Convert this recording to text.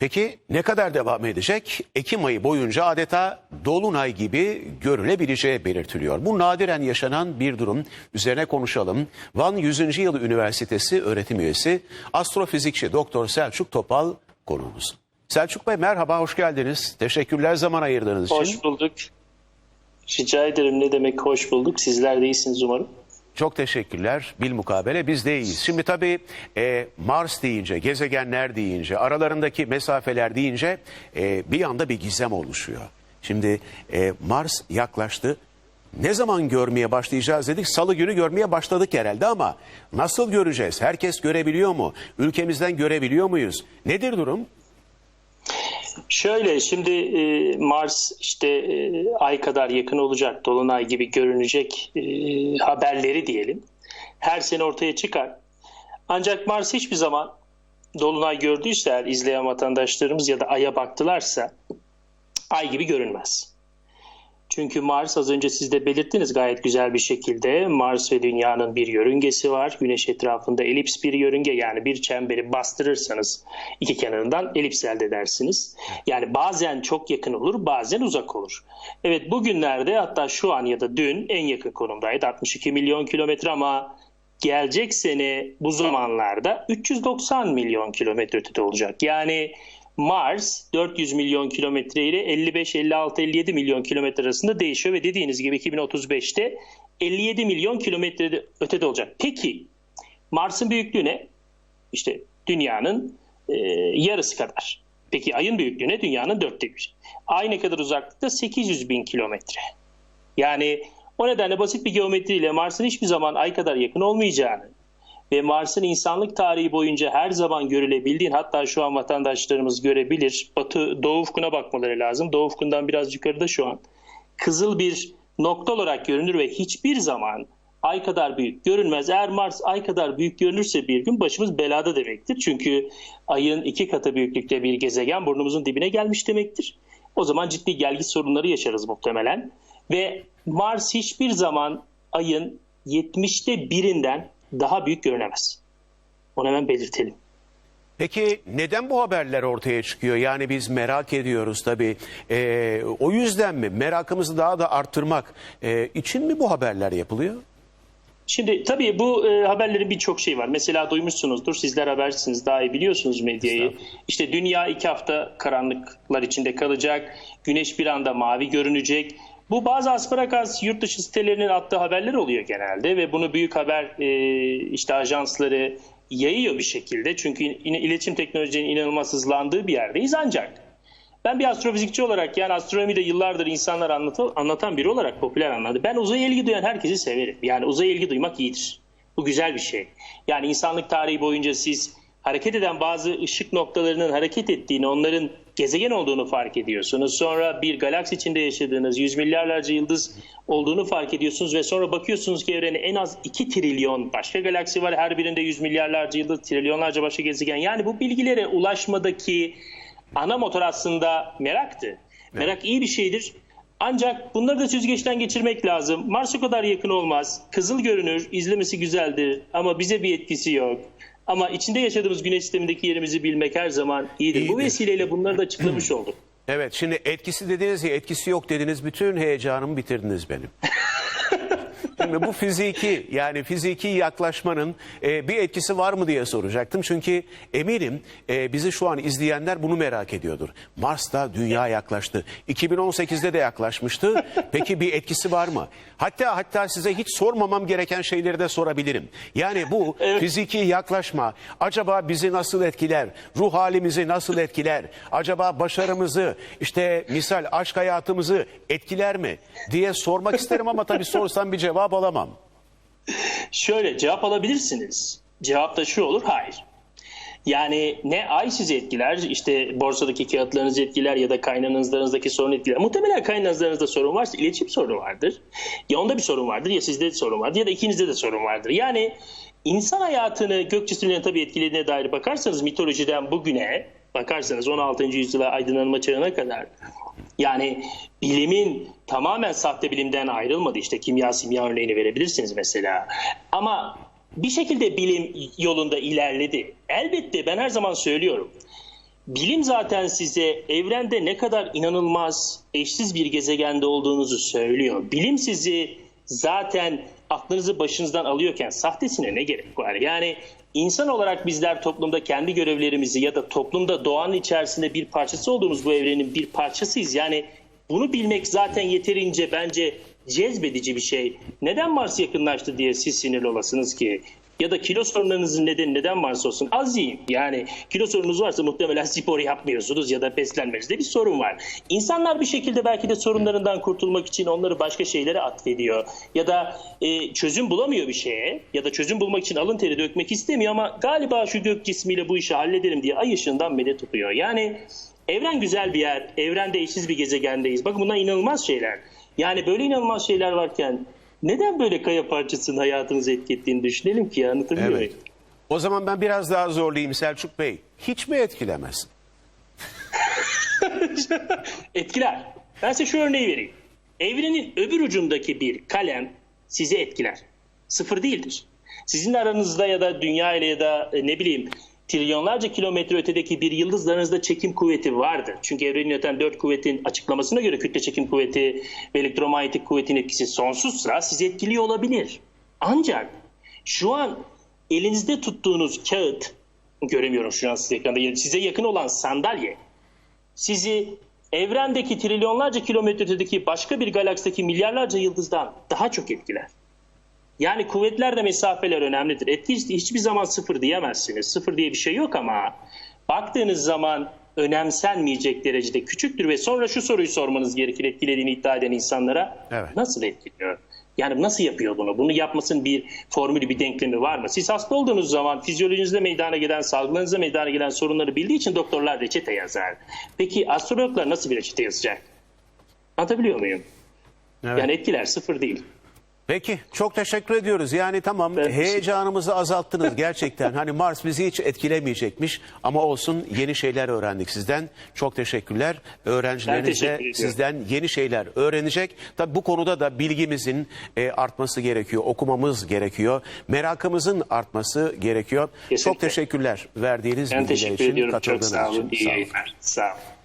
Peki ne kadar devam edecek? Ekim ayı boyunca adeta dolunay gibi görülebileceği belirtiliyor. Bu nadiren yaşanan bir durum. Üzerine konuşalım. Van 100. Yıl Üniversitesi öğretim üyesi astrofizikçi Doktor Selçuk Topal konuğumuz. Selçuk Bey merhaba, hoş geldiniz. Teşekkürler zaman ayırdığınız için. Hoş bulduk. Rica ederim ne demek hoş bulduk. Sizler de iyisiniz umarım. Çok teşekkürler. Bilmukabele biz de iyiyiz. Şimdi tabii e, Mars deyince, gezegenler deyince, aralarındaki mesafeler deyince e, bir anda bir gizem oluşuyor. Şimdi e, Mars yaklaştı. Ne zaman görmeye başlayacağız dedik. Salı günü görmeye başladık herhalde ama nasıl göreceğiz? Herkes görebiliyor mu? Ülkemizden görebiliyor muyuz? Nedir durum? Şöyle şimdi e, Mars işte e, ay kadar yakın olacak, dolunay gibi görünecek e, haberleri diyelim. Her sene ortaya çıkar. Ancak Mars hiçbir zaman dolunay gördüyse eğer izleyen vatandaşlarımız ya da aya baktılarsa ay gibi görünmez. Çünkü Mars az önce siz de belirttiniz gayet güzel bir şekilde. Mars ve Dünya'nın bir yörüngesi var. Güneş etrafında elips bir yörünge yani bir çemberi bastırırsanız iki kenarından elips elde edersiniz. Yani bazen çok yakın olur bazen uzak olur. Evet bugünlerde hatta şu an ya da dün en yakın konumdaydı 62 milyon kilometre ama gelecek sene bu zamanlarda 390 milyon kilometre ötede olacak. Yani Mars 400 milyon kilometre ile 55, 56, 57 milyon kilometre arasında değişiyor ve dediğiniz gibi 2035'te 57 milyon kilometre ötede olacak. Peki Mars'ın büyüklüğü ne? İşte dünyanın e, yarısı kadar. Peki ayın büyüklüğü ne? Dünyanın dörtte bir. Ay ne kadar uzaklıkta? 800 bin kilometre. Yani o nedenle basit bir geometriyle Mars'ın hiçbir zaman ay kadar yakın olmayacağını ve Mars'ın insanlık tarihi boyunca her zaman görülebildiğini hatta şu an vatandaşlarımız görebilir. Batı Doğu ufkuna bakmaları lazım. Doğu ufkundan biraz yukarıda şu an. Kızıl bir nokta olarak görünür ve hiçbir zaman ay kadar büyük görünmez. Eğer Mars ay kadar büyük görünürse bir gün başımız belada demektir. Çünkü ayın iki katı büyüklükte bir gezegen burnumuzun dibine gelmiş demektir. O zaman ciddi gelgi sorunları yaşarız muhtemelen. Ve Mars hiçbir zaman ayın 70'te birinden daha büyük görünemez. Onu hemen belirtelim. Peki neden bu haberler ortaya çıkıyor? Yani biz merak ediyoruz tabii. E, o yüzden mi? Merakımızı daha da arttırmak e, için mi bu haberler yapılıyor? Şimdi tabii bu e, haberlerin birçok şey var. Mesela duymuşsunuzdur, sizler habersiniz, daha iyi biliyorsunuz medyayı. İşte dünya iki hafta karanlıklar içinde kalacak, güneş bir anda mavi görünecek. Bu bazı asparagas yurt dışı sitelerinin attığı haberler oluyor genelde ve bunu büyük haber e, işte ajansları yayıyor bir şekilde. Çünkü yine iletişim teknolojinin inanılmaz hızlandığı bir yerdeyiz ancak ben bir astrofizikçi olarak yani astronomide yıllardır insanlar anlatı, anlatan biri olarak popüler anladı. Ben uzaya ilgi duyan herkesi severim. Yani uzaya ilgi duymak iyidir. Bu güzel bir şey. Yani insanlık tarihi boyunca siz hareket eden bazı ışık noktalarının hareket ettiğini, onların gezegen olduğunu fark ediyorsunuz. Sonra bir galaksi içinde yaşadığınız yüz milyarlarca yıldız olduğunu fark ediyorsunuz ve sonra bakıyorsunuz ki evrene en az 2 trilyon başka galaksi var. Her birinde yüz milyarlarca yıldız, trilyonlarca başka gezegen. Yani bu bilgilere ulaşmadaki ana motor aslında meraktı. Merak iyi bir şeydir. Ancak bunları da süzgeçten geçirmek lazım. Mars o kadar yakın olmaz. Kızıl görünür, izlemesi güzeldir ama bize bir etkisi yok. Ama içinde yaşadığımız güneş sistemindeki yerimizi bilmek her zaman iyidir. Bu İyidir. vesileyle bunları da açıklamış olduk. Evet şimdi etkisi dediniz ya etkisi yok dediniz bütün heyecanımı bitirdiniz benim. Şimdi bu fiziki yani fiziki yaklaşmanın e, bir etkisi var mı diye soracaktım. Çünkü eminim e, bizi şu an izleyenler bunu merak ediyordur. Mars'ta dünya yaklaştı. 2018'de de yaklaşmıştı. Peki bir etkisi var mı? Hatta hatta size hiç sormamam gereken şeyleri de sorabilirim. Yani bu fiziki yaklaşma acaba bizi nasıl etkiler? Ruh halimizi nasıl etkiler? Acaba başarımızı işte misal aşk hayatımızı etkiler mi diye sormak isterim ama tabii sorsam bir cevap alamam. Şöyle cevap alabilirsiniz. Cevap da şu olur, hayır. Yani ne ay sizi etkiler, işte borsadaki kağıtlarınızı etkiler ya da kaynağınızdaki sorun etkiler. Muhtemelen kaynağınızda sorun varsa iletişim sorunu vardır. Ya onda bir sorun vardır ya sizde de sorun vardır ya da ikinizde de sorun vardır. Yani insan hayatını gök cisimlerinin tabii etkilediğine dair bakarsanız mitolojiden bugüne bakarsanız 16. yüzyıla aydınlanma çağına kadar yani bilimin tamamen sahte bilimden ayrılmadı. İşte kimya simya örneğini verebilirsiniz mesela. Ama bir şekilde bilim yolunda ilerledi. Elbette ben her zaman söylüyorum. Bilim zaten size evrende ne kadar inanılmaz, eşsiz bir gezegende olduğunuzu söylüyor. Bilim sizi zaten aklınızı başınızdan alıyorken sahtesine ne gerek var? Yani insan olarak bizler toplumda kendi görevlerimizi ya da toplumda doğanın içerisinde bir parçası olduğumuz bu evrenin bir parçasıyız. Yani bunu bilmek zaten yeterince bence cezbedici bir şey. Neden Mars yakınlaştı diye siz sinirli olasınız ki? Ya da kilo sorunlarınızın nedeni neden Mars olsun? Az yiyin. Yani kilo sorununuz varsa muhtemelen spor yapmıyorsunuz ya da beslenmenizde bir sorun var. İnsanlar bir şekilde belki de sorunlarından kurtulmak için onları başka şeylere atfediyor. Ya da e, çözüm bulamıyor bir şeye ya da çözüm bulmak için alın teri dökmek istemiyor ama galiba şu gök cismiyle bu işi hallederim diye ay ışığından medet tutuyor. Yani evren güzel bir yer. Evrende eşsiz bir gezegendeyiz. Bakın bunlar inanılmaz şeyler. Yani böyle inanılmaz şeyler varken neden böyle kaya parçasının hayatınızı etki düşünelim ki ya anlatabiliyor Evet. muyum? O zaman ben biraz daha zorlayayım Selçuk Bey. Hiç mi etkilemez? Etkiler. Ben size şu örneği vereyim. Evrenin öbür ucundaki bir kalem sizi etkiler. Sıfır değildir. Sizin aranızda ya da dünya ile ya da e, ne bileyim trilyonlarca kilometre ötedeki bir yıldızlarınızda çekim kuvveti vardır. Çünkü evreni yöneten dört kuvvetin açıklamasına göre kütle çekim kuvveti ve elektromanyetik kuvvetin etkisi sonsuzsa sizi etkiliyor olabilir. Ancak şu an elinizde tuttuğunuz kağıt, göremiyorum şu an size ekranda, size yakın olan sandalye sizi evrendeki trilyonlarca kilometre ötedeki başka bir galaksideki milyarlarca yıldızdan daha çok etkiler. Yani kuvvetlerde mesafeler önemlidir. Etki hiç- hiçbir zaman sıfır diyemezsiniz. Sıfır diye bir şey yok ama baktığınız zaman önemsenmeyecek derecede küçüktür ve sonra şu soruyu sormanız gerekir etkilediğini iddia eden insanlara. Evet. Nasıl etkiliyor? Yani nasıl yapıyor bunu? Bunu yapmasının bir formülü, bir denklemi var mı? Siz hasta olduğunuz zaman fizyolojinizde meydana gelen, salgılarınızda meydana gelen sorunları bildiği için doktorlar reçete yazar. Peki astrologlar nasıl bir reçete yazacak? Anlatabiliyor muyum? Evet. Yani etkiler sıfır değil. Peki çok teşekkür ediyoruz. Yani tamam Ben- heyecanımızı azalttınız gerçekten. hani Mars bizi hiç etkilemeyecekmiş ama olsun yeni şeyler öğrendik sizden. Çok teşekkürler. Öğrencileriniz teşekkür de ediyorum. sizden yeni şeyler öğrenecek. Tabii bu konuda da bilgimizin e, artması gerekiyor. Okumamız gerekiyor. Merakımızın artması gerekiyor. Kesinlikle. Çok teşekkürler verdiğiniz Ben bilgiler teşekkür için, ediyorum. Çok sağ olun. için. İyi Sağ olun. Sağ olun.